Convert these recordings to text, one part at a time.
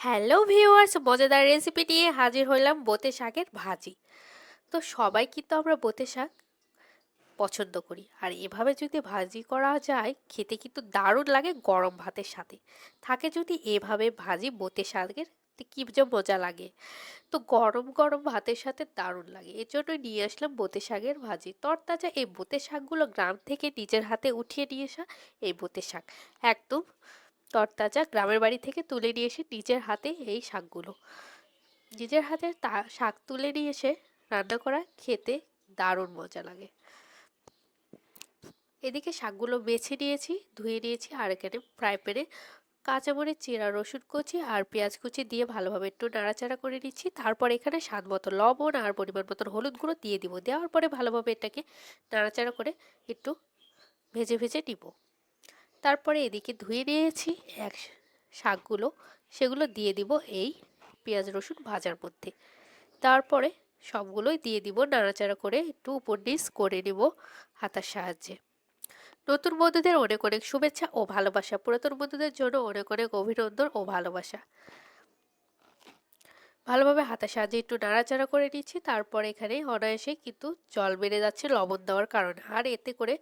Hello viewers, মজাদার recipe নিয়ে হাজির হলাম বোতে শাকের ভাজি। তো সবাই কিন্তু আমরা বোতে শাক পছন্দ করি। আর এভাবে যদি ভাজি করা যায়, খেতে কিন্তু দারুণ লাগে গরম ভাতের সাথে। থাকে যদি এভাবে ভাজি বোতে শাকের কি যে মজা লাগে। তো গরম গরম ভাতের সাথে দারুণ লাগে। এর জন্য নিয়ে আসলাম বোতে শাকের ভাজি। তরতাজা এই বোতে শাকগুলো গ্রাম থেকে নিজের হাতে উঠিয়ে নিয়ে আসা এই বোতে শাক। একদম তরতাজা গ্রামের বাড়ি থেকে তুলে নিয়ে এসে নিজের হাতে এই শাকগুলো। নিজের হাতে তা, শাক তুলে নিয়ে এসে রান্না করা খেতে দারুণ মজা লাগে। এদিকে শাকগুলো বেছে নিয়েছি, ধুয়ে নিয়েছি, আর এখানে ফ্রাই প্যানে কাঁচামরিচ চেরা রসুন কুচি আর পেঁয়াজ কুচি দিয়ে ভালোভাবে একটু নাড়াচাড়া করে নিচ্ছি। তারপর এখানে স্বাদ মতো লবণ আর পরিমাণ মতন হলুদ গুঁড়ো দিয়ে দিব। দেওয়ার পরে ভালোভাবে এটাকে নাড়াচাড়া করে একটু ভেজে ভেজে নিব। তারপরে এদিকে ধুয়ে নিয়েছি এক শাকগুলো। সেগুলো দিয়ে দিব এই পেঁয়াজ রসুন ভাজার মধ্যে। তারপরে সবগুলোই দিয়ে দিব, নাড়াচাড়া করে একটু উপর নিচ করে নিব হাতার সাহায্যে। নতুন বন্ধুদের অনেক অনেক শুভেচ্ছা ও ভালোবাসা। পুরাতন বন্ধুদের জন্য অনেক অনেক অভিনন্দন ও ভালোবাসা। ভালোভাবে হাতের সাহায্যে একটু নাড়াচাড়া করে নিচ্ছি। তারপর এখানে অনায়াসে কিন্তু জল বেড়ে যাচ্ছে লবণ দেওয়ার কারণে। আর এতে করে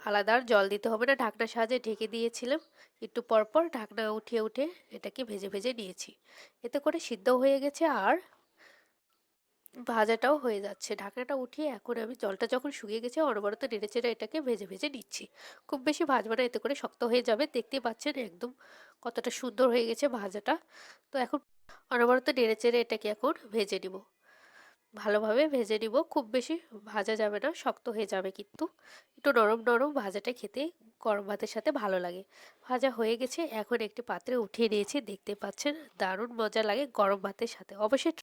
আলাদা আর জল দিতে হবে না। ঢাকনার সাহায্যে ঢেকে দিয়েছিলাম। একটু পরপর ঢাকনা উঠিয়ে উঠে এটাকে ভেজে ভেজে নিয়েছি। এতে করে সিদ্ধ হয়ে গেছে আর ভাজাটাও হয়ে যাচ্ছে। ঢাকনাটা উঠিয়ে এখন আমি জলটা যখন শুকিয়ে গেছে অনবরত নেড়ে চেড়ে এটাকে ভেজে ভেজে নিচ্ছি। খুব বেশি ভাজবো না, এতে করে শক্ত হয়ে যাবে। দেখতেই পাচ্ছেন একদম কতটা সুন্দর হয়ে গেছে ভাজাটা। তো এখন অনবরত নেড়ে চেড়ে এটাকে এখন ভেজে নিব। ভালোভাবে ভেজে নিব, খুব বেশি ভাজা যাবে না, শক্ত হয়ে যাবে কিন্তু। একটু নরম নরম ভাজাটা খেতে গরম ভাতের সাথে ভালো লাগে। ভাজা হয়ে গেছে, এখন একটি পাত্রে উঠিয়ে নিয়েছি, দেখতে পাচ্ছেন, দারুণ মজা লাগে গরম ভাতের সাথে। অবশ্যই